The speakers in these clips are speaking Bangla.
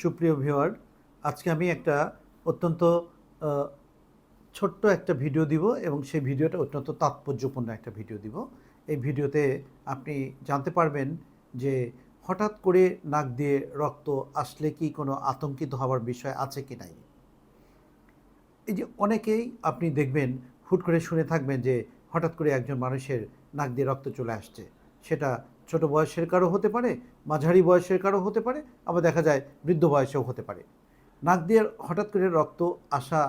সুপ্রিয় ভিউয়ার, আজকে আমি একটা অত্যন্ত ছোট্ট একটা ভিডিও দিব এবং সেই ভিডিওটা অত্যন্ত তাৎপর্যপূর্ণ একটা ভিডিও দিব। এই ভিডিওতে আপনি জানতে পারবেন যে হঠাৎ করে নাক দিয়ে রক্ত আসলে কি কোনো আতঙ্কিত হওয়ার বিষয় আছে কি নাই। এই যে অনেকেই আপনি দেখবেন, হুট করে শুনে থাকবেন যে হঠাৎ করে একজন মানুষের নাক দিয়ে রক্ত চলে আসছে। সেটা ছোট বয়সের কারও হতে পারে, মাঝারি বয়সের কারও হতে পারে, আবার দেখা যায় বৃদ্ধ বয়সেও হতে পারে। নাক দিয়ে হঠাৎ করে রক্ত আসা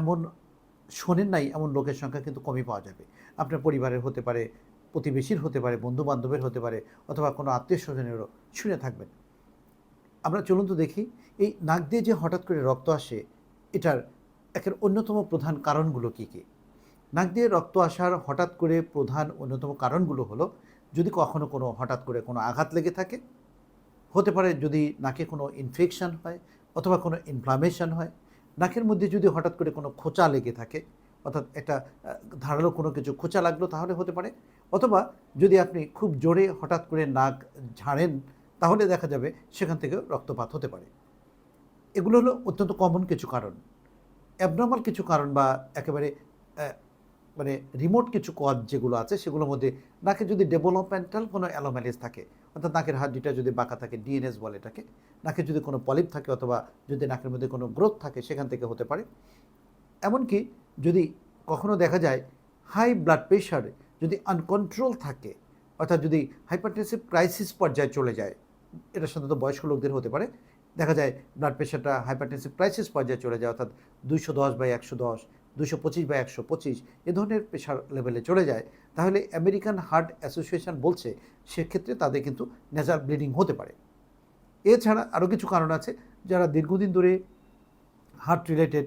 এমন শোনেন নাই, এমন লোকের সংখ্যা কিন্তু কমই পাওয়া যাবে। আপনার পরিবারের হতে পারে, প্রতিবেশীর হতে পারে বন্ধু বান্ধবের হতে পারে, অথবা কোনো আত্মীয় স্বজনেরও শুনে থাকবেন। আমরা চলুন তো দেখি, এই নাক দিয়ে যে হঠাৎ করে রক্ত আসে, এটার একের অন্যতম প্রধান কারণগুলো কী কী? নাক দিয়ে রক্ত আসার হঠাৎ করে প্রধান অন্যতম কারণগুলো হলো যদি কখনো কোনো হঠাৎ করে কোনো আঘাত লেগে থাকে, হতে পারে যদি নাকে কোনো ইনফেকশন হয় অথবা কোনো ইনফ্লামেশন হয়, নাকের মধ্যে যদি হঠাৎ করে কোনো খোঁচা লেগে থাকে, অর্থাৎ একটা ধারালো কোনো কিছু খোঁচা লাগল তাহলে হতে পারে, অথবা যদি আপনি খুব জোরে হঠাৎ করে নাক ঝাড়েন, তাহলে দেখা যাবে সেখান থেকে রক্তপাত হতে পারে। এগুলো হলো অত্যন্ত কমন কিছু কারণ। অ্যাবনর্মাল কিছু কারণ বা একেবারে মানে রিমোট কিছু কজ যেগুলো আছে, সেগুলোর মধ্যে নাকে যদি ডেভেলপমেন্টাল কোনো অ্যালোম্যালিস থাকে, অর্থাৎ নাকের হাড্ডিটা যদি বাঁকা থাকে ডিএনএস বলে এটাকে নাকে যদি কোনো পলিপ থাকে অথবা যদি নাকের মধ্যে কোনো গ্রোথ থাকে, সেখান থেকে হতে পারে। এমনকি যদি কখনো দেখা যায় হাই ব্লাড প্রেশার যদি আনকন্ট্রোল থাকে, অর্থাৎ যদি হাইপারটেনসিভ ক্রাইসিস পর্যায়ে চলে যায়, এটা সাধারণত বয়স্ক লোকদের হতে পারে, দেখা যায় ব্লাড প্রেশারটা হাইপারটেনসিভ ক্রাইসিস পর্যায়ে চলে যায়, অর্থাৎ দুইশো দশ বাই একশো দশ দুশো পঁচিশ বা একশো পঁচিশ এ ধরনের প্রেশার লেভেলে চলে যায়। তাহলে আমেরিকান হার্ট অ্যাসোসিয়েশন বলছে, সেক্ষেত্রে তাদের কিন্তু নেজাল ব্লিডিং হতে পারে। এছাড়া আরও কিছু কারণ আছে, যারা দীর্ঘদিন ধরে হার্ট রিলেটেড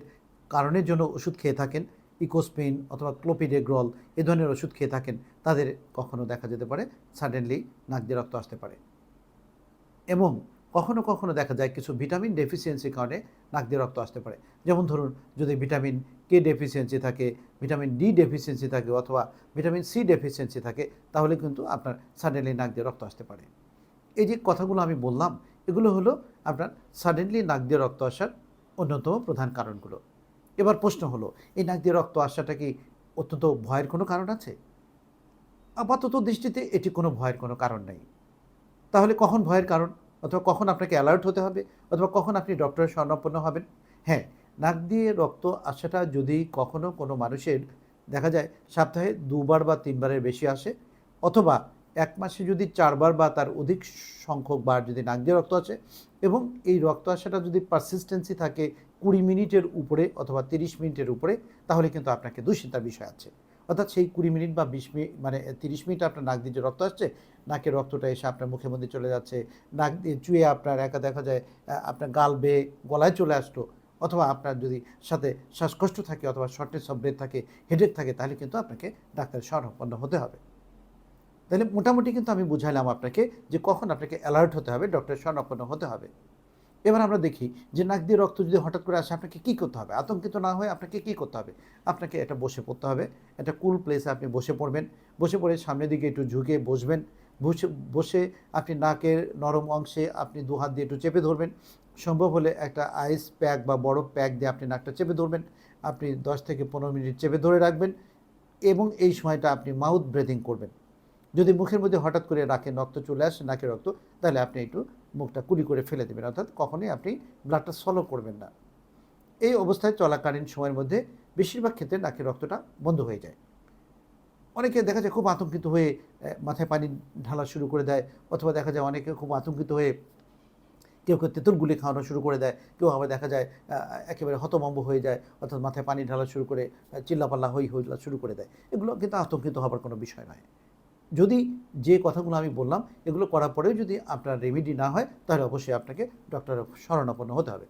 কারণের জন্য ওষুধ খেয়ে থাকেন ইকোস্পেন অথবা ক্লোপিডেগ্রল এ ধরনের ওষুধ খেয়ে থাকেন, তাদের কখনো দেখা যেতে পারে সাডেনলি নাক দিয়ে রক্ত আসতে পারে। এবং কখনো কখনো দেখা যায় কিছু ভিটামিন ডেফিসিয়েন্সির কারণে নাক দিয়ে রক্ত আসতে পারে। যেমন ধরুন, যদি ভিটামিন কে ডেফিসিয়েন্সি থাকে, ভিটামিন ডি ডেফিসিয়েন্সি থাকে অথবা ভিটামিন সি ডেফিসিয়েন্সি থাকে, তাহলে কিন্তু আপনার সাডেনলি নাক দিয়ে রক্ত আসতে পারে। এই যে কথাগুলো আমি বললাম, এগুলো হলো আপনার সাডেনলি নাক দিয়ে রক্ত আসার অন্যতম প্রধান কারণগুলো। এবার প্রশ্ন হলো, এই নাক দিয়ে রক্ত আসাটা কি অত্যন্ত ভয়ের কোনো কারণ আছে? আপাতত দৃষ্টিতে এটি কোনো ভয়ের কোনো কারণ নেই। তাহলে কখন ভয়ের কারণ? অথবা কখন আপনাকে অ্যালার্ট হতে হবে, অথবা কখন আপনি ডক্টরের স্বর্ণাপন্ন হবেন। হ্যাঁ নাক দিয়ে রক্ত আসাটা যদি কখনো কোনো মানুষের দেখা যায় সপ্তাহে দুবার বা তিনবারের বেশি আসে, অথবা এক মাসে যদি চারবার বা তার অধিক সংখ্যক বার যদি নাক দিয়ে রক্ত আসে এবং এই রক্ত আসাটা যদি পারসিস্টেন্সি থাকে কুড়ি মিনিটের উপরে অথবা তিরিশ মিনিটের উপরে, তাহলে কিন্তু আপনাকে দুশ্চিন্তার বিষয় আছে। অর্থাৎ সেই কুড়ি মিনিট বা বিশ মিনিট মানে তিরিশ মিনিট আপনার নাক দিয়ে যে রক্ত আসছে, নাকের রক্তটা এসে আপনার মুখের মধ্যে চলে যাচ্ছে, নাক দিয়ে চুয়ে আপনার একা দেখা যায় আপনার গাল বেয়ে গলায় চলে আসলো অথবা আপনার যদি সাথে শ্বাসকষ্ট থাকে অথবা শর্টনেস অফ ব্রেথ থাকে হেডেক থাকে, তাহলে কিন্তু আপনাকে ডাক্তারের শরণাপন্ন হতে হবে। তাহলে মোটামুটি কিন্তু আমি বুঝাইলাম আপনাকে যে কখন আপনাকে অ্যালার্ট হতে হবে ডক্টরের শরণাপন্ন হতে হবে। এবার আমরা দেখি যে নাক দিয়ে রক্ত যদি হঠাৎ করে আসে, আপনাকে কী করতে হবে? আতঙ্কিত না হয়ে আপনাকে কী করতে হবে? আপনাকে এটা বসে পড়তে হবে। একটা কুল প্লেসে আপনি বসে পড়বেন। বসে পড়ে সামনের দিকে একটু ঝুঁকে বসবেন। বসে বসে আপনি নাকের নরম অংশে আপনি দু হাত দিয়ে একটু চেপে ধরবেন। সম্ভব হলে একটা আইস প্যাক বা বড় প্যাক দিয়ে আপনি নাকটা চেপে ধরবেন। আপনি দশ থেকে পনেরো মিনিট চেপে ধরে রাখবেন এবং এই সময়টা আপনি মাউথ ব্রেদিং করবেন। যদি মুখের মধ্যে হঠাৎ করে নাকে রক্ত চলে আসে নাকের রক্ত, তাহলে আপনি একটু মুখটা কুলি করে ফেলে দেবেন। অর্থাৎ কখনোই আপনি ব্লাডটা সলো করবেন না। এই অবস্থায় চলাকালীন সময়ের মধ্যে বেশিরভাগ ক্ষেত্রে নাকের রক্তটা বন্ধ হয়ে যায়। অনেকে দেখা যায় খুব আতঙ্কিত হয়ে মাথায় পানি ঢালা শুরু করে দেয়, অথবা দেখা যায় অনেকে খুব আতঙ্কিত হয়ে কেউ কেউ তেঁতুল গুলি খাওয়ানো শুরু করে দেয়, কেউ আবার দেখা যায় একেবারে হতমম্ব হয়ে যায়, অর্থাৎ মাথায় পানি ঢালা শুরু করে চিল্লাপাল্লা হই হইলা শুরু করে দেয়। এগুলো কিন্তু আতঙ্কিত হবার কোনো বিষয় নয়। যদি যে কথাগুলো আমি বললাম, এগুলো করার পরেও যদি আপনার রেমেডি না হয়, তাহলে অবশ্যই আপনাকে ডক্টরের শরণাপন্ন হতে হবে।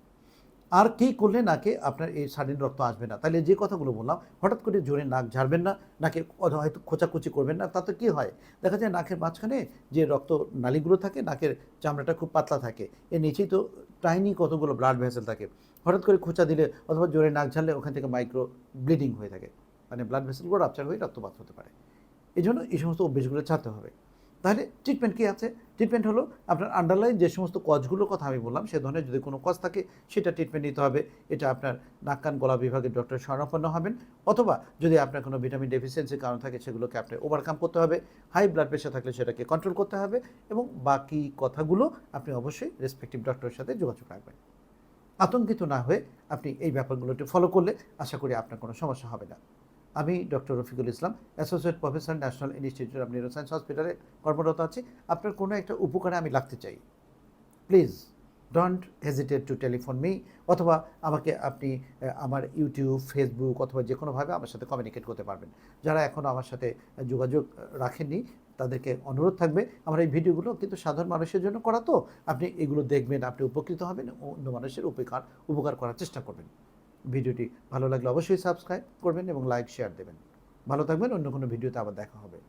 আর কী করলে নাকে আপনার এই সাডিন রক্ত আসবে না? তাহলে যে কথাগুলো বললাম, হঠাৎ করে জোরে নাক ঝাড়বেন না, নাকে হয়তো খোঁচাকুচি করবেন না, তাতে কী হয়? দেখা যায় নাকের মাঝখানে যে রক্ত নালীগুলো থাকে, নাকের চামড়াটা খুব পাতলা থাকে, এর নিচেই তো টাইনি কতগুলো ব্লাড ভেসেল থাকে। হঠাৎ করে খোঁচা দিলে অথবা জোরে নাক ঝাড়লে ওখান থেকে মাইক্রো ব্লিডিং হয়ে থাকে। মানে ব্লাড ভেসেলগুলো রাপচার হয়ে রক্তপাত হতে পারে। এই জন্য এই সমস্ত অভ্যেসগুলো ছাড়তে হবে। তাহলে ট্রিটমেন্ট কী আছে? ট্রিটমেন্ট হলো আপনার আন্ডারলাইন যে সমস্ত কজগুলোর কথা আমি বললাম, সে ধরনের যদি কোনো কজ থাকে, সেটা ট্রিটমেন্ট নিতে হবে। এটা আপনার নাক, কান, গলা বিভাগের ডক্টর শরণাপন্ন হবেন। অথবা যদি আপনার কোনো ভিটামিন ডেফিসিয়েন্সির কারণ থাকে, সেগুলোকে আপনি ওভারকাম করতে হবে। হাই ব্লাড প্রেশার থাকলে সেটাকে কন্ট্রোল করতে হবে এবং বাকি কথাগুলো আপনি অবশ্যই রেসপেক্টিভ ডক্টরের সাথে যোগাযোগ রাখবেন। আতঙ্কিত না হয়ে আপনি এই ব্যাপারগুলো একটু ফলো করলে আশা করি আপনার কোনো সমস্যা হবে না। আমি doctor Rafiqul Islam, associate professor national institute of neuroscience হসপিটালে কর্মরত আছি। আপনার কোনো একটা উপকারে আমি লাগতে চাই। Please, don't hesitate to telephone me, অথবা আমাকে আপনি আমার ইউটিউব, ফেসবুক অথবা যে কোনোভাবে আমার সাথে কমিউনিকেট করতে পারবেন। যারা এখনও আমার সাথে যোগাযোগ রাখেননি, তাদেরকে অনুরোধ থাকবে। আমার এই ভিডিওগুলো কিন্তু সাধারণ মানুষের জন্য করা তো। আপনি এগুলো দেখবেন, আপনি উপকৃত হবেন, অন্য মানুষের উপকার উপকার করার চেষ্টা করবেন। ভিডিওটি ভালো লাগলে অবশ্যই সাবস্ক্রাইব করবেন এবং লাইক শেয়ার দেবেন। ভালো থাকবেন, অন্য কোনো ভিডিওতে আবার দেখা হবে।